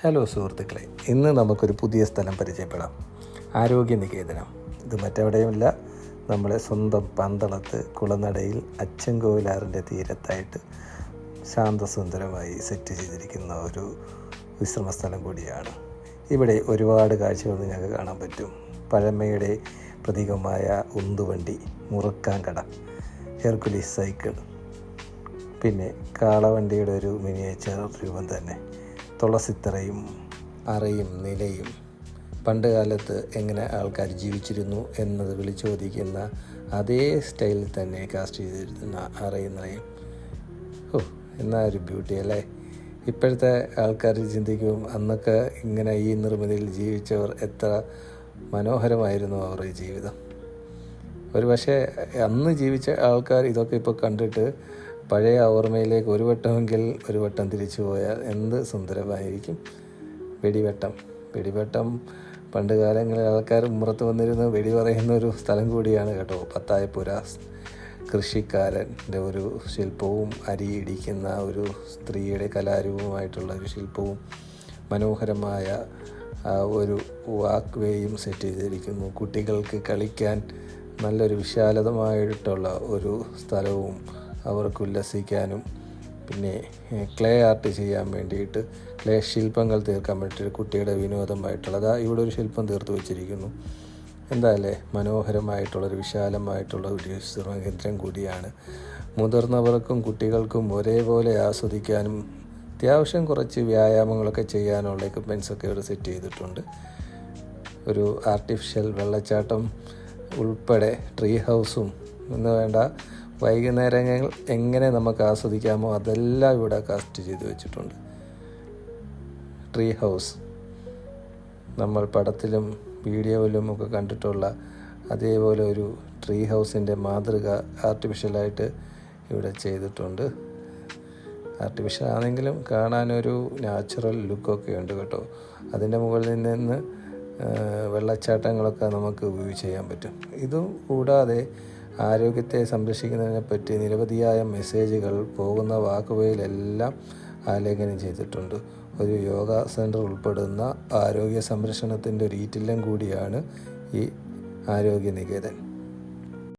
Hello സുഹൃത്തുക്കളെ. ഇന്ന് നമുക്കൊരു പുതിയ സ്ഥലം പരിചയപ്പെടാം. ആരോഗ്യ നികേതനം. ഇത് മറ്റെവിടെയുമില്ല. നമ്മളെ സ്വന്തം പന്തളത്ത് കുളനടയിൽ അച്ചൻകോവിലാറിന്റെ തീരത്തായിട്ട് ശാന്തസുന്ദരമായി സെറ്റ് ചെയ്തിരിക്കുന്ന ഒരു വിശ്രമ സ്ഥലം കൂടിയാണ്. ഇവിടെ ഒരുപാട് കാഴ്ചകൾ നിങ്ങൾക്ക് കാണാൻ പറ്റും. പഴമയുടെ പ്രതീകമായ ഉന്തുവണ്ടി മുറുക്കാൻകട ഹെർക്കുലീസ് സൈക്കിൾ പിന്നെ കാളവണ്ടിയുടെ ഒരു മിനിയേച്ചർ രൂപം തന്നെ. തുളസിത്തറയും അറയും നിലയും പണ്ട് കാലത്ത് എങ്ങനെ ആൾക്കാർ ജീവിച്ചിരുന്നു എന്നത് വിളിച്ചോദിക്കുന്ന അതേ സ്റ്റൈലിൽ തന്നെ കാസ്റ്റ് ചെയ്തിരുന്ന അറയും നിലയും. ഓ എന്നാ ഒരു ബ്യൂട്ടി അല്ലേ? ഇപ്പോഴത്തെ ആൾക്കാർ ചിന്തിക്കും അന്നൊക്കെ ഇങ്ങനെ ഈ നിർമ്മിതിയിൽ ജീവിച്ചവർ എത്ര മനോഹരമായിരുന്നു അവരുടെ ജീവിതം. ഒരു പക്ഷേ അന്ന് ജീവിച്ച ആൾക്കാർ ഇതൊക്കെ ഇപ്പോൾ കണ്ടിട്ട് പഴയ ഓർമ്മയിലേക്ക് ഒരു വട്ടമെങ്കിൽ ഒരു വട്ടം തിരിച്ചു പോയാൽ എന്ത് സുന്ദരമായിരിക്കും? വെടിവെട്ടം. വെടിവെട്ടം പണ്ട് കാലങ്ങളിൽ ആൾക്കാർ മുറത്ത് വന്നിരുന്ന് വെടി പറയുന്ന ഒരു സ്ഥലം കൂടിയാണ് കേട്ടോ. പത്തായപ്പുര കൃഷിക്കാരന്റെ ഒരു ശില്പവും അരി ഇടിക്കുന്ന ഒരു സ്ത്രീയുടെ കലാരൂപമായിട്ടുള്ള ഒരു ശില്പവും മനോഹരമായ ഒരു വാക്ക് വേയും സെറ്റ് ചെയ്തിരിക്കുന്നു. കുട്ടികൾക്ക് കളിക്കാൻ നല്ലൊരു വിശാലതമായിട്ടുള്ള ഒരു സ്ഥലവും അവർക്ക് ഉല്ലസിക്കാനും പിന്നെ ക്ലേ ആർട്ട് ചെയ്യാൻ വേണ്ടിയിട്ട് ക്ലേ ശില്പങ്ങൾ തീർക്കാൻ വേണ്ടിയിട്ട് കുട്ടിയുടെ വിനോദമായിട്ടുള്ളത് ഇവിടെ ഒരു ശില്പം തീർത്ത് വെച്ചിരിക്കുന്നു. എന്തായാലേ മനോഹരമായിട്ടുള്ളൊരു വിശാലമായിട്ടുള്ള ഒരു കേന്ദ്രം കൂടിയാണ്. മുതിർന്നവർക്കും കുട്ടികൾക്കും ഒരേപോലെ ആസ്വദിക്കാനും അത്യാവശ്യം കുറച്ച് വ്യായാമങ്ങളൊക്കെ ചെയ്യാനുള്ള ഒക്കെ ഇവിടെ സെറ്റ് ചെയ്തിട്ടുണ്ട്. ഒരു ആർട്ടിഫിഷ്യൽ വെള്ളച്ചാട്ടം ഉൾപ്പെടെ ട്രീ ഹൗസും എന്ന് വേണ്ട വൈകുന്നേരങ്ങൾ എങ്ങനെ നമുക്ക് ആസ്വദിക്കാമോ അതെല്ലാം ഇവിടെ കാസ്റ്റ് ചെയ്ത് വെച്ചിട്ടുണ്ട്. ട്രീ ഹൗസ് നമ്മൾ പടത്തിലും വീഡിയോയിലും ഒക്കെ കണ്ടിട്ടുള്ള അതേപോലെ ഒരു ട്രീ ഹൗസിന്റെ മാതൃക ആർട്ടിഫിഷ്യലായിട്ട് ഇവിടെ ചെയ്തിട്ടുണ്ട്. ആർട്ടിഫിഷ്യൽ ആണെങ്കിലും കാണാനൊരു നാച്ചുറൽ ലുക്കൊക്കെ ഉണ്ട് കേട്ടോ. അതിന്റെ മുകളിൽ നിന്ന് വെള്ളച്ചാട്ടങ്ങളൊക്കെ നമുക്ക് വ്യൂ ചെയ്യാൻ പറ്റും. ഇതും കൂടാതെ ആരോഗ്യത്തെ സംരക്ഷിക്കുന്നതിനെ പറ്റി നിരവധിയായ മെസ്സേജുകൾ പോകുന്ന വാക്കുവയിലെല്ലാം ആലേഖനം ചെയ്തിട്ടുണ്ട്. ഒരു യോഗ സെന്റർ ഉൾപ്പെടുന്ന ആരോഗ്യ സംരക്ഷണത്തിന്റെ ഒരു ഈറ്റില്ലം കൂടിയാണ് ഈ ആരോഗ്യ നികേതൻ.